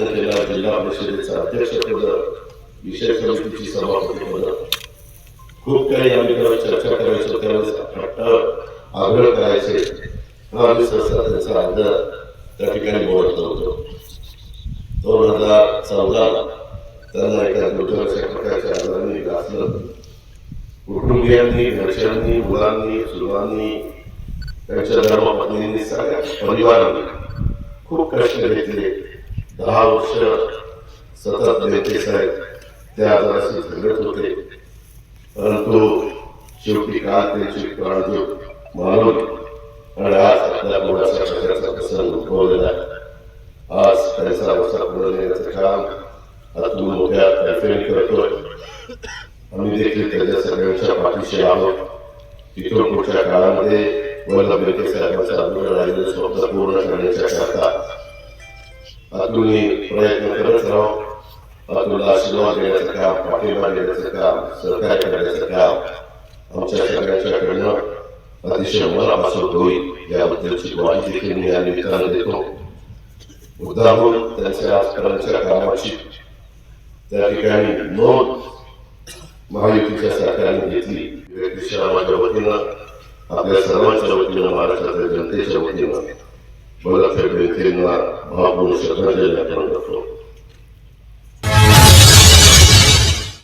मोठं करण्याचा केला जिल्हा परिषदेचं अध्यक्षपद विषय समितीची सभापतीपद खूप काही आम्ही त्यावर चर्चा करायचो त्यावेळेस आग्रह करायचे आम्ही सहसा त्यांचा आदर त्या ठिकाणी बोलत होतो दोन हजार चौदा त्यांना एका दुर्धर्षक प्रकारच्या आजाराने गाजलं कुटुंबियांनी घरच्यांनी मुलांनी सुलांनी त्यांच्या धर्मपत्नींनी सगळ्या परिवाराने खूप कष्ट घेतले दहा वर्ष सतत नेते साहेब त्या आजाराशी झगडत होते. परंतु शेवटी काळ त्यांची प्राणज्योत मानवली आणि आज आपल्या कोणाच्या प्रकारचा प्रसंग उद्भवलेला आहे. आज त्यांचा अवस्था पुढे नेण्याचं काम अतुल मोठ्या तर्फेने करतोय. आम्ही देखील त्याच्या सगळ्यांच्या पाठीशी आहोत. तिथून पुढच्या काळामध्ये वल्लभ बेटे साहेबांचं अधूर राहिलेलं स्वप्न पूर्ण करण्याच्या करता अतुलनी प्रयत्न करत राहू अतुलला आशीर्वाद देण्याचं काम पाठिंबा देण्याचं काम सहकार्य करण्याचं काम आमच्या सगळ्यांच्याकडनं अतिशय मनापासून होईल याबद्दलची माहिती देखील मी या निमित्तानं देतो उदाहरण त्यांच्या आजकालच्या कामाची त्या ठिकाणी नोंद महायुतीच्या सरकारने घेतली व्यक्तिशः माझ्या वतीनं आपल्या सर्वांच्या वतीनं महाराष्ट्रातल्या जनतेच्या वतीनं मला त्या व्यक्तींना भावपूर्ण श्रद्धांजली अर्पण करतो